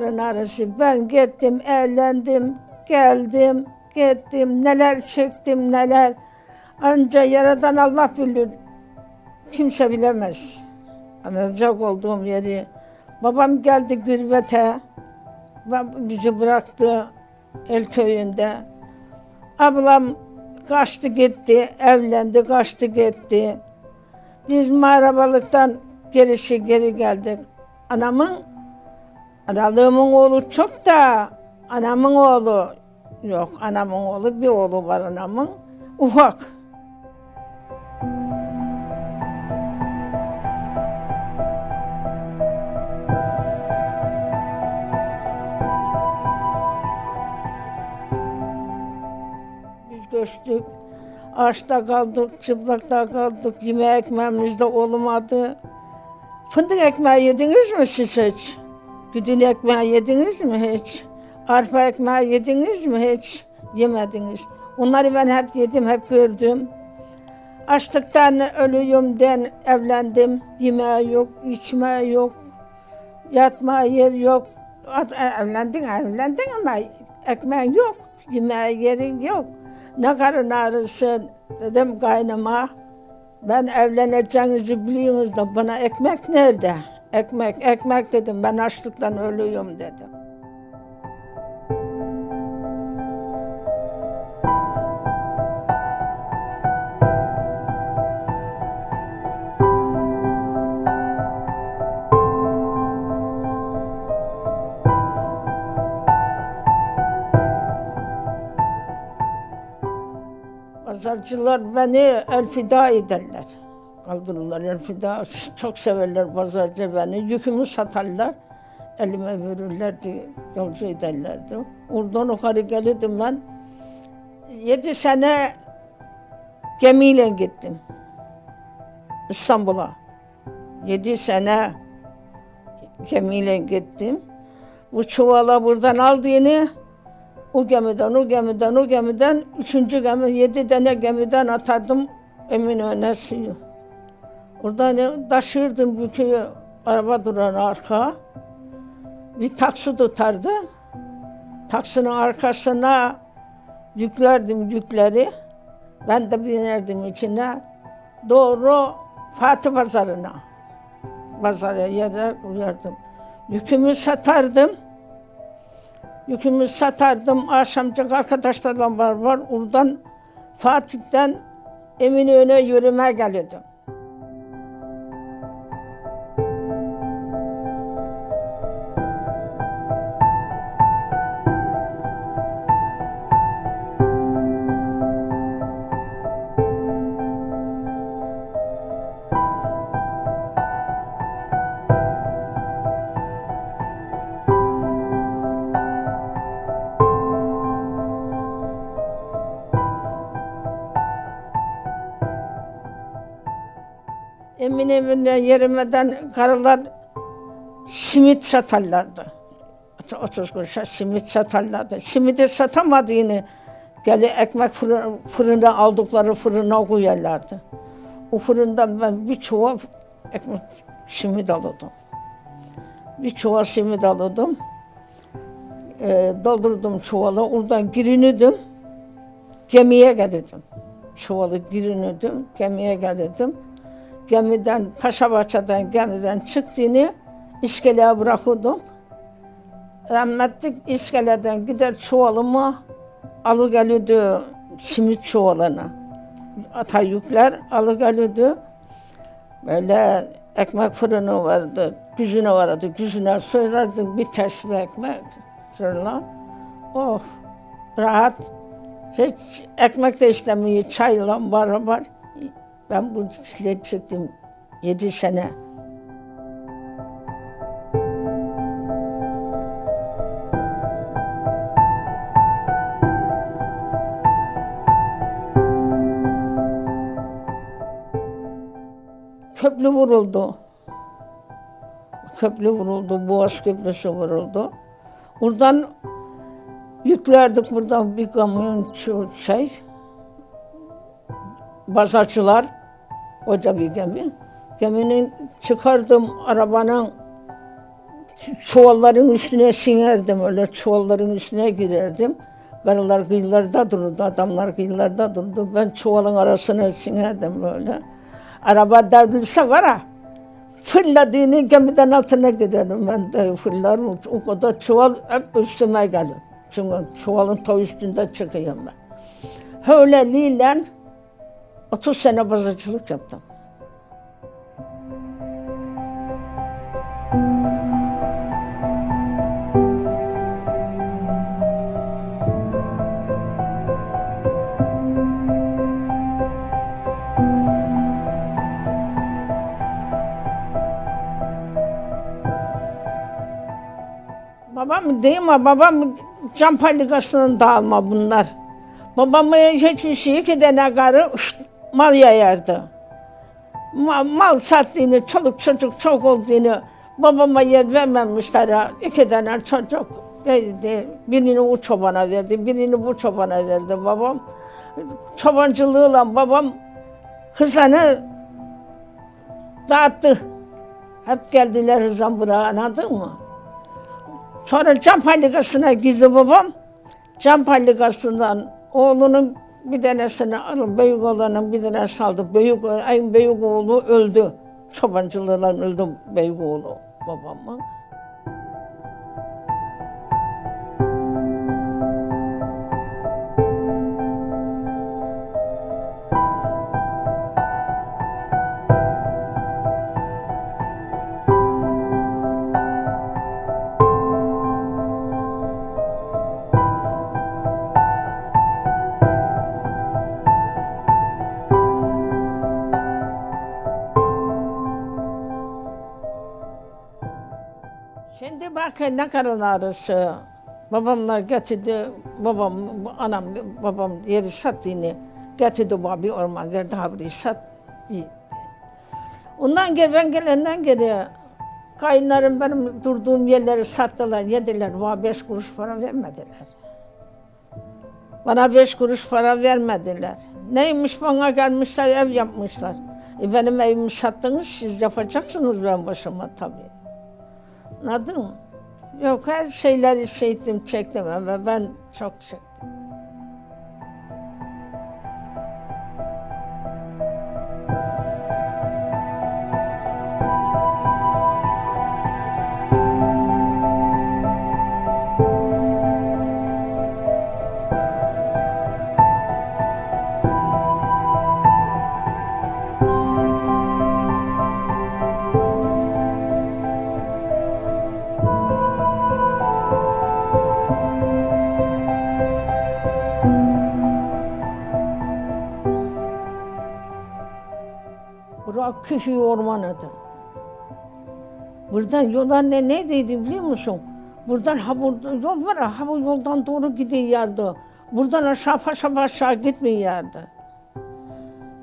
karın ağrısı. Ben gittim, evlendim, geldim, gittim, neler çektim, neler. Anca yaradan Allah bilir. Kimse bilemez. Anacak olduğum yeri. Babam geldi gürbete. Bizi bıraktı el köyünde. Ablam kaçtı gitti, evlendi, kaçtı gitti. Biz mağarabalıktan gerisi geri geldik. Anamın, analığımın oğlu çok da anamın oğlu yok. Anamın oğlu bir oğlu var anamın. Ufak. Biz göçtük. Ağaçta kaldık, çıplakta kaldık. Yeme ekmeğimiz de olmadı. Fındık ekmeği yediniz mi siz hiç? Güdün ekmeği yediniz mi hiç? Arpa ekmeği yediniz mi hiç? Yemediniz. Onları ben hep yedim, hep gördüm. Açlıktan ölüyümden evlendim. Yemeği yok, içmeği yok. Yatma yer yok. At- Evlendin, evlendin ama ekmeğin yok. Yemeğe yerin yok. Ne karın ağrısı dedim kaynıma. Ben evleneceğinizi biliyorsunuz da bana ekmek nerede? Ekmek, ekmek dedim. Ben açlıktan ölüyorum dedim. Pazarcılar beni elfida ederler. Kaldırırlar elfida. Çok severler pazarcı beni. Yükümü satarlar. Elime verirlerdi, yolcu ederlerdi. Oradan yukarı gelirdim ben. Yedi sene gemiyle gittim. İstanbul'a. Yedi sene gemiyle gittim. Bu çuvala buradan aldığını o gemiden, o gemiden, o gemiden, üçüncü gemi, yedi tane gemiden atardım Eminönü'ne suyu. Oradan ne- taşırdım yükü, araba duran arka. Bir taksi tutardı. Taksinin arkasına yüklerdim yükleri. Ben de binerdim içine. Doğru Fatih Pazarı'na. Pazara yere uyardım. Yükümü satardım. Yükümü satardım. Akşamcık arkadaşlarla var var. Oradan Fatih'ten Eminönü'ne yürüme gelirdim. Emin evine yerimeden karılar simit satarlardı. 30 kuruşa simit satarlardı. Simidi satamadığını geli ekmek fırın, fırına aldıkları fırına koyarlardı. O fırından ben bir çuval ekmek simit alırdım. Bir çuval simit alırdım. Ee, doldurdum çuvala. Oradan girinirdim. Gemiye gelirdim. Çuvalı girinirdim. Gemiye gelirdim gemiden, Paşabahçe'den gemiden çıktığını iskeleye bırakırdım. Rahmetlik iskeleden gider çuvalımı alı gelirdi simit çuvalına. Ata yükler alı gelirdi. Böyle ekmek fırını vardı, güzüne vardı. Güzüne soyardık bir tesbih ekmek fırına. Oh, rahat. Hiç ekmek de istemiyor, çayla beraber. Ben bu çile çıktım yedi sene. Köprü vuruldu. Köprü vuruldu, Boğaz Köprüsü vuruldu. Buradan yüklerdik buradan bir kamyon şey, Bazarcılar, koca bir gemi. Geminin çıkardım arabanın çuvalların üstüne sinerdim öyle çuvalların üstüne girerdim. Karılar kıyılarda dururdu, adamlar kıyılarda dururdu. Ben çuvalın arasına sinerdim böyle. Araba devrilse var ha, fırladığını gemiden altına giderim ben de fırlarım. O kadar çuval hep üstüme gelir. Çünkü çuvalın ta üstünde çıkıyorum ben. Öyleliyle 30 sene bozacılık yaptım. Babam değil mi? Babam cam fabrikasının dağılma bunlar. Babamı hiçbir şey iki tane karı ışt, mal yayardı. Mal, mal sattığını, çoluk çocuk çok olduğunu babama yer vermemişler. İki tane çocuk verdi. Birini o çobana verdi, birini bu çobana verdi babam. Çobancılığıyla babam hızanı dağıttı. Hep geldiler hızan buraya anladın mı? Sonra cam fabrikasına girdi babam. Cam fabrikasından oğlunun bir tanesini alın, büyük oğlanın bir tanesini aldı. Büyük, en büyük oğlu öldü. Çobancılığından öldü büyük oğlu babamın. Şimdi bak ne kadar ağrısı. Babamlar getirdi, babam, anam, babam yeri sattığını getirdi bana bir orman verdi, ha burayı sat. Ondan geri ben gelenden geri kayınlarım benim durduğum yerleri sattılar, yediler. Bana beş kuruş para vermediler. Bana beş kuruş para vermediler. Neymiş bana gelmişler, ev yapmışlar. E benim evimi sattınız, siz yapacaksınız ben başıma tabii. Anladın mı? Yok her şeyleri çektim, çektim ama ben çok çektim. Burak Kühü Ormanı'dı. Buradan yola ne neydiydi biliyor musun? Buradan ha burada yol var ha bu yoldan doğru gidiyordu. Buradan aşağı paşa aşağı gitmiyordu.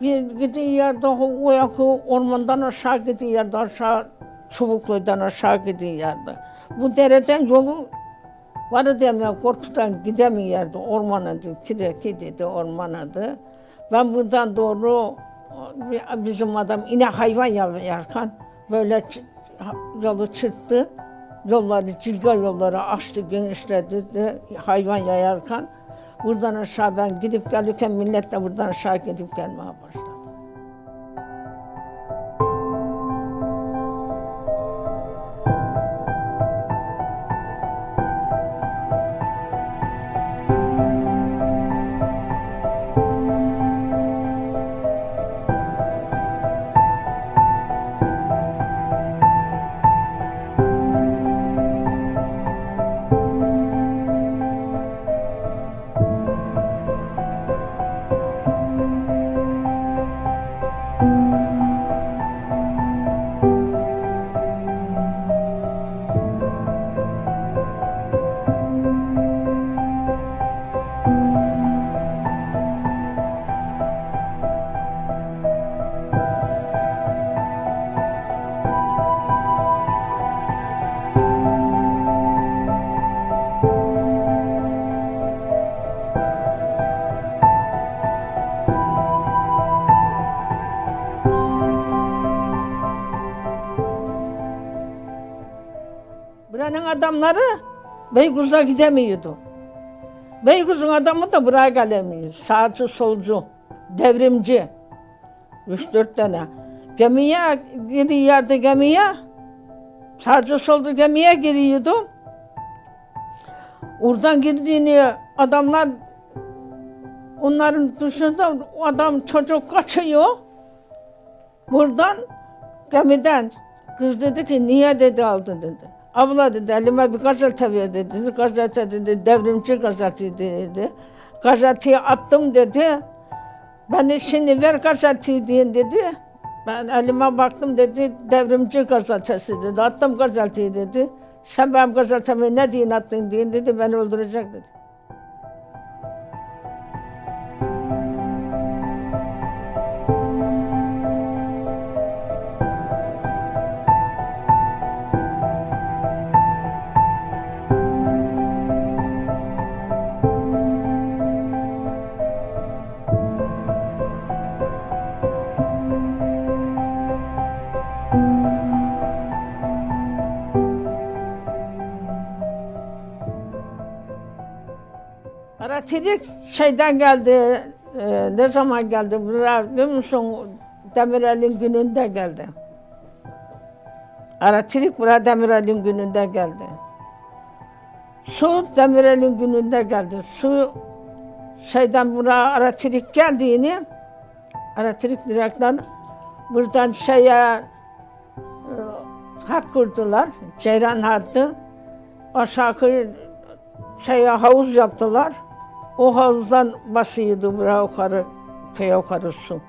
Bir gidiyordu, o yakı ormandan aşağı gidiyordu, aşağı Çubuklu'dan aşağı gidiyordu. Bu dereden yolu var deme korkudan gidemiyordu. Orman adı, Kireki dedi orman adı. Ben buradan doğru bizim adam yine hayvan yarkan böyle yolu çırptı. Yolları, cilga yolları açtı, genişledi de hayvan yayarken buradan aşağı ben gidip gelirken millet de buradan aşağı gidip gelmeye başladı. Adamları Beykoz'a gidemiyordu. Beykoz'un adamı da buraya gelemiyor. Sağcı, solcu, devrimci. Üç dört tane. Gemiye giriyordu gemiye. Sağcı solcu gemiye giriyordu. Oradan girdiğini adamlar onların dışında adam çocuk kaçıyor. Buradan gemiden kız dedi ki niye dedi aldın dedi. Abla dedi elime bir gazete ver dedi. Gazete dedi devrimci gazete dedi. Gazeteyi attım dedi. Ben şimdi ver gazeteyi deyin dedi. Ben elime baktım dedi devrimci gazetesi dedi. Attım gazeteyi dedi. Sen benim gazetemi ne diyin attın deyin dedi. Beni öldürecek dedi. Araterik şeyden geldi, e, ne zaman geldi buraya biliyor musun? Demirel'in gününde geldi. Araterik buraya Demirel'in gününde geldi. Su Demirel'in gününde geldi. Su şeyden buraya Araterik geldiğini, Araterik direkten buradan şeye e, hat kurdular, Ceyran hattı. Aşağı şeye havuz yaptılar. O havuzdan basıyordu buraya yukarı, köye yukarı su.